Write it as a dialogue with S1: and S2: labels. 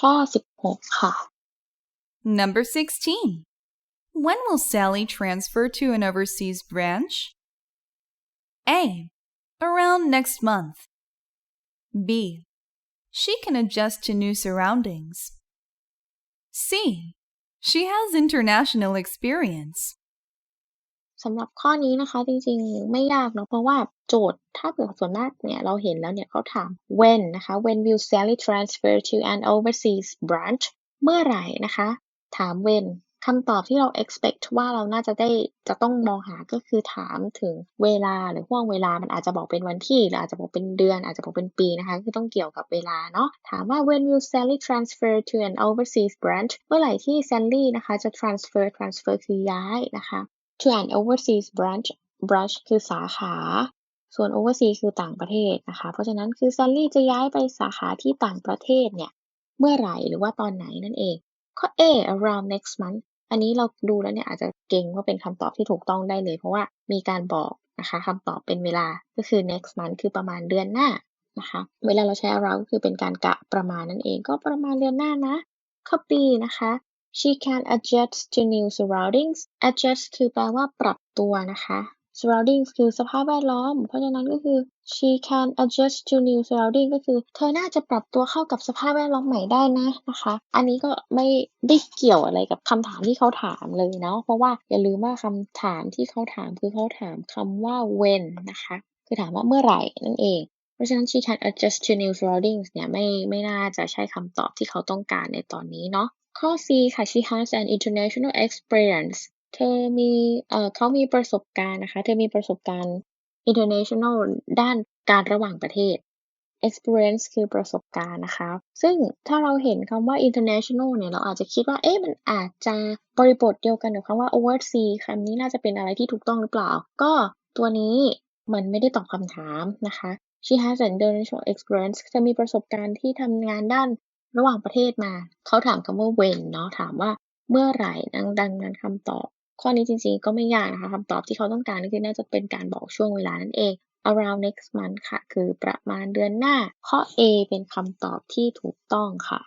S1: ข้อ 16 ค่ะ
S2: Number 16. When will Sally transfer to an overseas branch? A. Around next month. B. She can adjust to new surroundings. C. She has international experience.
S1: สำหรับข้อนี้นะคะจริงๆไม่ยากเนาะเพราะว่าโจทย์ถ้าเผื่อส่วนมากเนี่ยเราเห็นแล้วเนี่ยเขาถาม when นะคะ when will Sally transfer to an overseas branch เมื่อไหร่นะคะ ถาม when คำตอบที่เรา expect ว่าเราน่าจะได้จะต้องมองหาก็คือถามถึงเวลาหรือห่วงเวลามันอาจจะบอกเป็นวันที่หรืออาจจะบอกเป็นเดือน อาจจะบอกเป็นปีนะคะคือต้องเกี่ยวกับเวลาเนาะถามว่า when will Sally transfer to an overseas branch เมื่อไหร่ที่ Sally นะคะจะ transfer transfer คือย้ายนะคะ to an overseas branch branch คือสาขา ส่วน overseas คือต่างประเทศนะคะ เพราะฉะนั้นคือ Sally จะย้ายไปสาขาที่ต่างประเทศเนี่ย เมื่อไหร่หรือว่าตอนไหนนั่นเอง ข้อ A around next month อันนี้เราดูแล้วเนี่ยอาจจะเก่งว่าเป็นคำตอบที่ถูกต้องได้เลย เพราะว่ามีการบอกนะคะคำตอบเป็นเวลาก็คือ next month คือประมาณเดือนหน้านะคะ เวลาเราใช้ around ก็คือเป็นการกะประมาณนั่นเอง ก็ประมาณเดือนหน้านะข้อ B นะคะ she can adjust to new surroundings adjust คือแปลว่าปรับตัวนะคะ surroundings คือสภาพแวดล้อม เพราะฉะนั้นก็คือ she can adjust to new surroundings ก็คือ เธอน่าจะปรับตัวเข้ากับสภาพแวดล้อมใหม่ได้นะนะคะ อันนี้ก็ไม่ได้เกี่ยวอะไรกับคำถามที่เขาถามเลยเนาะ เพราะว่าอย่าลืมว่าคำถามที่เขาถามคือเขาถามคำว่า when นะคะ คือถามว่าเมื่อไหร่นั่นเอง เพราะฉะนั้น she can adjust to new surroundings เนี่ยไม่ไม่น่าจะใช่คำตอบที่เขาต้องการในตอนนี้เนาะ ข้อ C ค่ะ she has an international experience เธอมีเอ่อเขามีประสบการณ์นะคะ เธอมีประสบการณ์ international ด้านการระหว่างประเทศ experience คือประสบการณ์นะคะ ซึ่งถ้าเราเห็นคำว่า international เนี่ยเราอาจจะคิดว่า เอ๊ะ มันอาจจะบริบทเดียวกันกับคำว่า overseas คำนี้น่าจะเป็นอะไรที่ถูกต้องหรือเปล่า ก็ตัวนี้มันไม่ได้ตอบคำถามนะคะ she has an international experience เธอมีประสบการณ์ที่ทำงานด้าน ระหว่างประเทศมาเขาถามคำว่า when เนาะถามว่าเมื่อไหร่ดังดังนั้นคำตอบ ข้อนี้จริงๆก็ไม่ยากนะคะคำตอบที่เขาต้องการก็คือน่าจะเป็นการบอกช่วงเวลานั่นเอง around next month ค่ะ คือประมาณเดือนหน้า ข้อ A เป็นคำตอบที่ถูกต้องค่ะ